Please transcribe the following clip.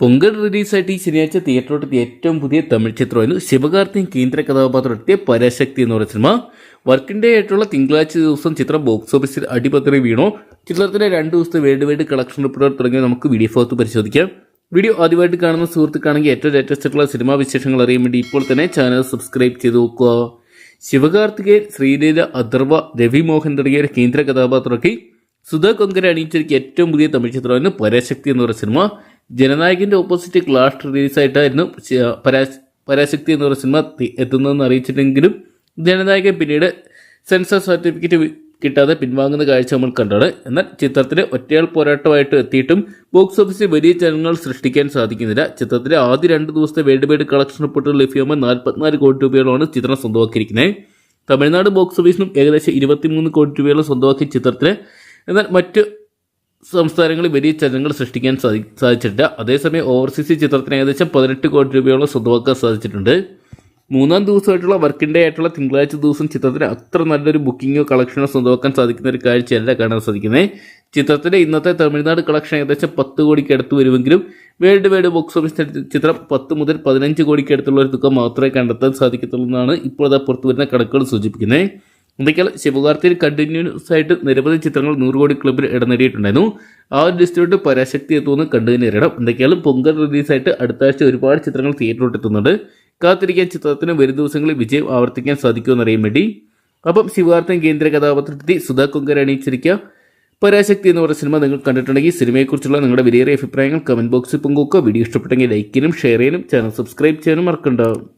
പൊങ്കൽ റിലീസായിട്ട് ഈ ശനിയാഴ്ച തിയേറ്ററിലെത്തിയ ഏറ്റവും പുതിയ തമിഴ് ചിത്രമായിരുന്നു ശിവകാർത്തിക് കേന്ദ്ര കഥാപാത്രത്തെ പരാശക്തി എന്ന് പറയുന്ന സിനിമ. വർക്കിംഗ് ഡേ ആയിട്ടുള്ള തിങ്കളാഴ്ച ദിവസം ചിത്രം ബോക്സ് ഓഫീസിൽ അടിപത്രി വീണു. ചിത്രത്തിന്റെ രണ്ട് ദിവസത്തെ വേൾഡ് വൈഡ് കളക്ഷൻ റിപ്പോർട്ട് തുടങ്ങിയ നമുക്ക് വീഡിയോ ഫോർത്ത് പരിശോധിക്കാം. വീഡിയോ ആദ്യമായിട്ട് കാണുന്ന സുഹൃത്തുക്കാണെങ്കിൽ ഏറ്റവും ലേറ്റസ്റ്റ് ആയിട്ടുള്ള സിനിമാ വിശേഷങ്ങൾ അറിയാൻ വേണ്ടി ഇപ്പോൾ തന്നെ ചാനൽ സബ്സ്ക്രൈബ് ചെയ്ത് നോക്കുക. ശിവകാർത്തികേയൻ ശ്രീലീല അദർവ രവി മോഹൻ തുടങ്ങിയ കേന്ദ്ര കഥാപാത്രമൊക്കെ. സുധാ കൊങ്കര അണിയിച്ചിരിക്കുന്ന ഏറ്റവും പുതിയ തമിഴ് ചിത്രമായിരുന്നു പരാശക്തി എന്ന് പറയുന്ന സിനിമ. ജനനായകന്റെ ഓപ്പോസിറ്റ് ക്ലാഷ് റിലീസായിട്ടായിരുന്നു പരാശ- പരാശക്തി എന്ന് പറയുന്ന സിനിമ എത്തുന്നതെന്ന് അറിയിച്ചിട്ടെങ്കിലും ജനനായകൻ പിന്നീട് സെൻസർ സർട്ടിഫിക്കറ്റ് കിട്ടാതെ പിൻവാങ്ങുന്ന കാഴ്ച നമ്മൾ കണ്ടാണ്. എന്നാൽ ചിത്രത്തിലെ ഒറ്റയാൾ പോരാട്ടമായിട്ട് എത്തിയിട്ടും ബോക്സ് ഓഫീസിൽ വലിയ ജനങ്ങൾ സൃഷ്ടിക്കാൻ സാധിക്കുന്നില്ല. ചിത്രത്തിലെ ആദ്യ രണ്ട് ദിവസത്തെ വേൾഡ് വൈഡ് കളക്ഷൻ റിപ്പോർട്ടുകൾ ലഭ്യമായ നാൽപ്പത്തിനാല് കോടി രൂപയോളമാണ് ചിത്രം സ്വന്തമാക്കിയിരിക്കുന്നത്. തമിഴ്നാട് ബോക്സ് ഓഫീസിനും ഏകദേശം ഇരുപത്തിമൂന്ന് കോടി രൂപയോളം സ്വന്തമാക്കിയ ചിത്രത്തിന് എന്നാൽ മറ്റ് സംസ്ഥാനങ്ങളിൽ വലിയ ചലനങ്ങൾ സൃഷ്ടിക്കാൻ സാധി സാധിച്ചിട്ടില്ല. അതേസമയം ഓവർസീസ് ചിത്രത്തിന് ഏകദേശം പതിനെട്ട് കോടി രൂപയോളം സ്വന്തമാക്കാൻ സാധിച്ചിട്ടുണ്ട്. മൂന്നാം ദിവസമായിട്ടുള്ള വർക്കിംഗ് ഡേ ആയിട്ടുള്ള തിങ്കളാഴ്ച ദിവസം ചിത്രത്തിന് അത്ര നല്ലൊരു ബുക്കിങ്ങോ കളക്ഷനോ സ്വന്തമാക്കാൻ സാധിക്കുന്ന ഒരു കാഴ്ചയല്ല കാണാൻ സാധിക്കുന്നത് ചിത്രത്തിന്റെ ഇന്നത്തെ തമിഴ്നാട് കളക്ഷൻ ഏകദേശം പത്ത് കോടിക്ക് അടുത്ത് വരുമെങ്കിലും വേൾഡ് വൈഡ് ബോക്സ് ഓഫീസ് ചിത്രം പത്ത് മുതൽ പതിനഞ്ച് കോടിക്ക് അടുത്തുള്ള ഒരു തുക മാത്രമേ കണ്ടെത്താൻ സാധിക്കത്തുള്ളൂ എന്നാണ് ഇപ്പോൾ അത് പുറത്തു വരുന്ന കണക്കുകൾ സൂചിപ്പിക്കുന്നത് എന്തൊക്കെയാണ്? ശിവകാർത്തിയിൽ കണ്ടിന്യൂസ് ആയിട്ട് നിരവധി ചിത്രങ്ങൾ നൂറ് കോടി ക്ലബിൽ ഇടം നേടിയിട്ടുണ്ടായിരുന്നു. ആ ഒരു ലിസ്റ്റിലോട്ട് പരാശക്തി എത്തുമെന്ന് കണ്ടു തന്നെ നേരിടാം എന്തൊക്കെയാലും പൊങ്കൽ റിലീസായിട്ട് അടുത്ത ആഴ്ച ഒരുപാട് ചിത്രങ്ങൾ തിയേറ്ററിലോട്ട് എത്തുന്നുണ്ട്. കാത്തിരിക്കാൻ ചിത്രത്തിന് വരും ദിവസങ്ങളിൽ വിജയം ആവർത്തിക്കാൻ സാധിക്കുമെന്ന് അറിയാൻ വേണ്ടി. അപ്പം ശിവകാർത്തൻ കേന്ദ്ര കഥാപാത്രത്തിൽ സുധാ കൊങ്കര അണിയിച്ചിരിക്കുക പരാശക്തി എന്ന് പറയുന്ന സിനിമ നിങ്ങൾ കണ്ടിട്ടുണ്ടെങ്കിൽ സിനിമയെക്കുറിച്ചുള്ള നിങ്ങളുടെ വിലയേറിയ അഭിപ്രായങ്ങൾ കമന്റ് ബോക്സിൽ പങ്കുവെക്കുക. വീഡിയോ ഇഷ്ടപ്പെട്ടെങ്കിൽ ലൈക്കിനും ഷെയർ ചെയ്യാനും ചാനൽ സബ്സ്ക്രൈബ് ചെയ്യാനും മറക്കണ്ടാവും